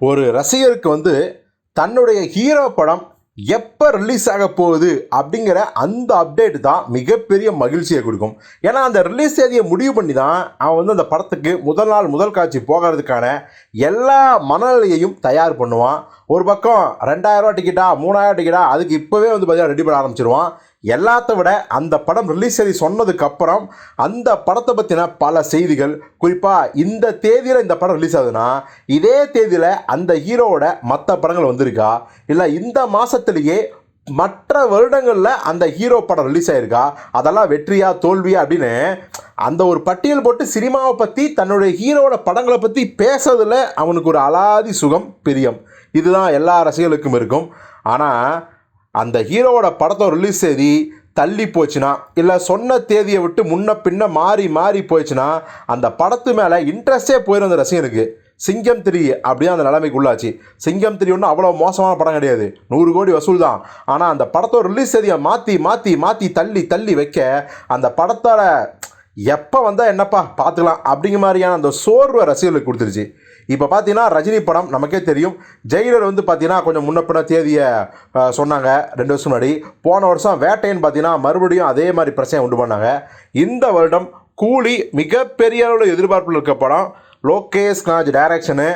ஒரு ரசிகருக்கு வந்து தன்னுடைய ஹீரோ படம் எப்போ ரிலீஸ் ஆக போகுது அப்படிங்கிற அந்த அப்டேட் தான் மிகப்பெரிய மகிழ்ச்சியை கொடுக்கும். ஏன்னா அந்த ரிலீஸ் தேதியை முடிவு பண்ணி தான் அவன் வந்து அந்த படத்துக்கு முதல் நாள் முதல் காட்சி போகிறதுக்கான எல்லா மனநிலையையும் தயார் பண்ணுவான். ஒரு பக்கம் ரெண்டாயிரரூவா டிக்கெட்டா மூணாயிரம் டிக்கெட்டா அதுக்கு இப்போவே வந்து பார்த்தீங்கன்னா ரெடி பண்ண ஆரம்பிச்சிருவான். எல்லாத்த விட அந்த படம் ரிலீஸ் ஆகி சொன்னதுக்கப்புறம் அந்த படத்தை பற்றின பல செய்திகள் குறிப்பாக இந்த தேதியில் இந்த படம் ரிலீஸ் ஆகுதுன்னா இதே தேதியில் அந்த ஹீரோவோட மற்ற படங்கள் வந்திருக்கா? இல்லை இந்த மாதத்துலேயே மற்ற வருடங்களில் அந்த ஹீரோ படம் ரிலீஸ் ஆயிருக்கா? அதெல்லாம் வெற்றியா தோல்வியா அப்படின்னு அந்த ஒரு பட்டியல் போட்டு சினிமாவை பற்றி தன்னுடைய ஹீரோவோட படங்களை பற்றி பேசுறதுல அவனுக்கு ஒரு அலாதி சுகம் பிரியம். இதுதான் எல்லா ரசிகர்களுக்கும் இருக்கும். ஆனால் அந்த ஹீரோவோட படத்தை ரிலீஸ் தேதி தள்ளி போச்சுன்னா இல்லை சொன்ன தேதியை விட்டு முன்ன பின்ன மாறி மாறி போயிடுச்சுன்னா அந்த படத்து மேலே இன்ட்ரெஸ்டே போயிடும் அந்த ரசிகனுக்கு. சிங்கம் த்ரீ அப்படியே அந்த நிலைமைக்கு உள்ளாச்சு. சிங்கம் த்ரீ ஒன்றும் அவ்வளோ மோசமான படம் கிடையாது. நூறு கோடி வசூல் தான். ஆனால் அந்த படத்தோட ரிலீஸ் தேதியை மாற்றி மாற்றி மாற்றி தள்ளி தள்ளி வைக்க அந்த படத்தோட எப்போ வந்தால் என்னப்பா பார்த்துக்கலாம் அப்படிங்கிற மாதிரியான அந்த சோர்வை ரசிகர்களுக்கு கொடுத்துருச்சு. இப்போ பார்த்தீங்கன்னா ரஜினி படம் நமக்கே தெரியும். ஜெயிலர் வந்து பார்த்தீங்கன்னா கொஞ்சம் முன்ன பின்ன தேதியை சொன்னாங்க. ரெண்டு வருஷம் முன்னாடி. போன வருஷம் வேட்டைன்னு பார்த்தீங்கன்னா மறுபடியும் அதே மாதிரி பிரச்சனை உண்டு பண்ணாங்க. இந்த வருடம் கூலி மிகப்பெரிய அளவில் எதிர்பார்ப்பில் இருக்க படம் லோகேஷ் நாஜ் டைரக்ஷனு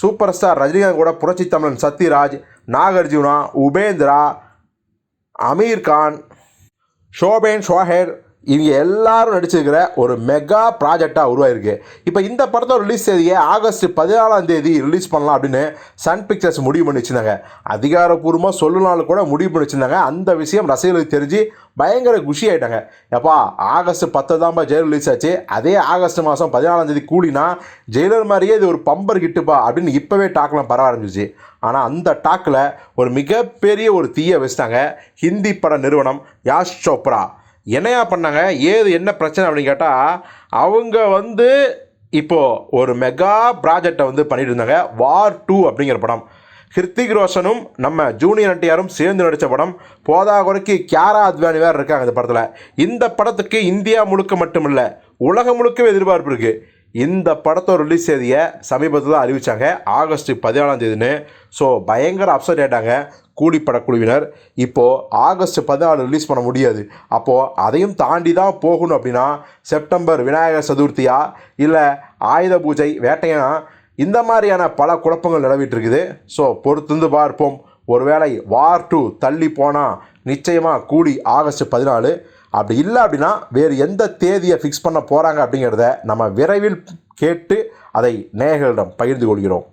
சூப்பர் ஸ்டார் ரஜினிகாந்த் கூட புரட்சி தமிழன் சத்யராஜ் நாகார்ஜுனா உபேந்திரா அமீர் கான் ஷோபேன் ஷோஹேர் இவங்க எல்லாரும் நடிச்சிருக்கிற ஒரு மெகா ப்ராஜெக்டாக உருவாயிருக்கு. இப்போ இந்த படத்தை ரிலீஸ் தேதியை ஆகஸ்ட் பதினாலாம் தேதி ரிலீஸ் பண்ணலாம் அப்படின்னு சன் பிக்சர்ஸ் முடிவு பண்ணி வச்சுருந்தாங்க அதிகாரப்பூர்வமாக சொல்லனாலும் கூட முடிவு பண்ணி வச்சுருந்தாங்க அந்த விஷயம் ரசிகர்களுக்கு தெரிஞ்சு பயங்கர குஷி ஆகிட்டாங்க எப்பா ஆகஸ்ட் பத்து தான்ப்பா ஜெயில் ரிலீஸ் ஆச்சு. அதே ஆகஸ்ட் மாதம் பதினாலாம் தேதி கூலினா ஜெயிலர் மாதிரியே இது ஒரு பம்பர் கிட்டுப்பா அப்படின்னு இப்போவே டாக்லாம் பரவ ஆரம்பிச்சிச்சு. ஆனால் அந்த டாக்கில் ஒரு மிகப்பெரிய ஒரு தீயை வச்சிட்டாங்க. ஹிந்தி பட நிறுவனம் யாஷ் சோப்ரா. என்னையா பண்ணாங்க? ஏது என்ன பிரச்சனை அப்படின்னு கேட்டால் அவங்க வந்து இப்போது ஒரு மெகா ப்ராஜெக்டை வந்து பண்ணிட்டு இருந்தாங்க. வார் டூ அப்படிங்கிற படம். ஹிருத்திக் ரோஷனும் நம்ம ஜூனியர் என்டிஆரும் சேர்ந்து நடித்த படம். போதா குறைக்கு கியாரா அத்வானி வேறு இருக்காங்க இந்த படத்தில். இந்த படத்துக்கு இந்தியா முழுக்க மட்டும் இல்லை உலகம் முழுக்கவே எதிர்பார்ப்பு இருக்குது இந்த படத்தோட ரிலீஸ் தேதியை சமீபத்தில் தான் அறிவித்தாங்க ஆகஸ்ட் பதினாலாம் தேதின்னு. ஸோ பயங்கர அப்செட் ஆகிட்டாங்க கூலி படக்குழுவினர் இப்போது ஆகஸ்ட் பதினாலு ரிலீஸ் பண்ண முடியாது. அப்போது அதையும் தாண்டி தான் போகணும் அப்படின்னா செப்டம்பர் விநாயகர் சதுர்த்தியா? இல்லை ஆயுத பூஜை வேட்டையா இந்த மாதிரியான பல குழப்பங்கள் நிலவிட்டு இருக்குது ஸோ பொறுத்திருந்து பார்ப்போம். ஒருவேளை வார் டூ தள்ளி போனால் நிச்சயமாக கூடி ஆகஸ்ட் பதினாலு. அப்படி இல்லை அப்படின்னா வேறு எந்த தேதியை ஃபிக்ஸ் பண்ண போகிறாங்க அப்படிங்கிறத நம்ம விரைவில் கேட்டு அதை நேயர்களிடம் பகிர்ந்து கொள்கிறோம்.